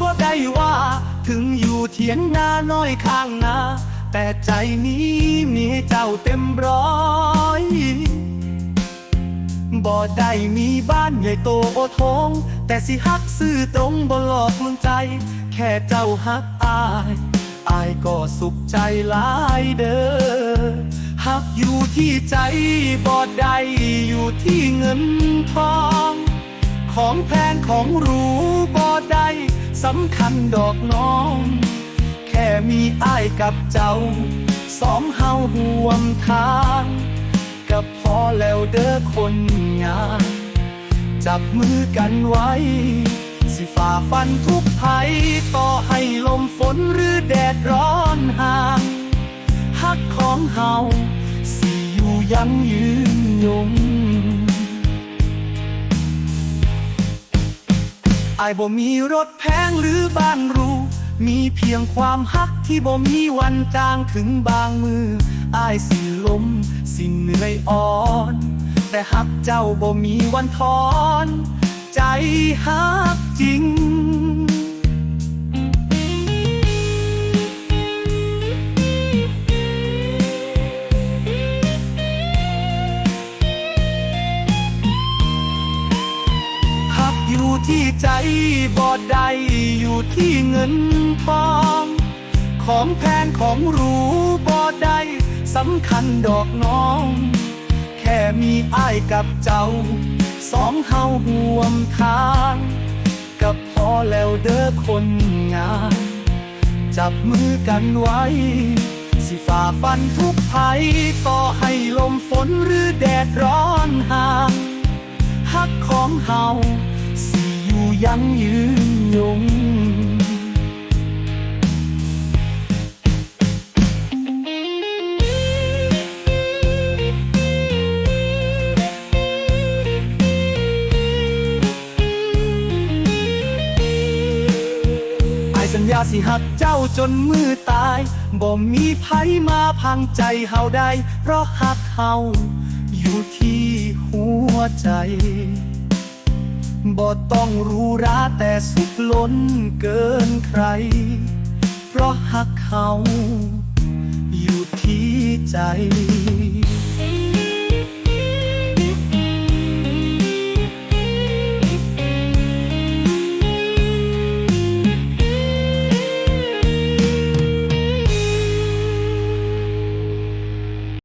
บ่ได้ว่า ถึงอยู่เถียงนาน้อยข้างนา แต่ใจนี้มีเจ้าเต็มร้อยบ่ได้มีบ้านใหญ่โตโอทงแต่สิฮักซื่อตรงบ่หลอกลวงใจ แค่เจ้าฮักอายอายก็สุขใจหลายเด้อฮักอยู่ที่ใจบ่ได้อยู่ที่เงินทอง ของแพงของหรูบ่ได้ สำคัญดอกน้อง แค่มีอ้ายกับเจ้า สองเฮาห่วมทางก็พอแล้วเด้อคนงาน จับมือกันไว้ สิฝ่าฟันทุกภัย ต่อให้ลมฝนหรือแดดร้อนห่างฮักของเฮาสิอยู่ยังยืนยง อายบ่มีรถแพงหรือบ้านรู มีเพียงความฮักที่บ่มีวันจางถึงบางมืออายสิล้มสิเหนื่อยอ่อน แต่ฮักเจ้าบ่มีวันทอน ใจฮักจริง อยู่ที่ใจบ่ได้อยู่ที่เงินทอง ของแพงของรูบ่ได้สำคัญดอกน้อง แค่มีอ้ายกับเจ้า สองเฮาห่วมทางก็พอแล้วเด้อคนงาน จับมือกันไว้ สิฝ่าฟันทุกภัยต่อให้ลมฝนหรือแดดร้อนห่างฮักของเฮา ยู่งยืนยงไอสัญญาสิหักเจ้าจนมือตาย บ่มีไผมาพังใจเฮาได้ เพราะหักเฮาอยู่ที่หัวใจ บ่ต้องรู้ราแต่สุดล้นเกินใคร เพราะหักเขาอยู่ที่ใจ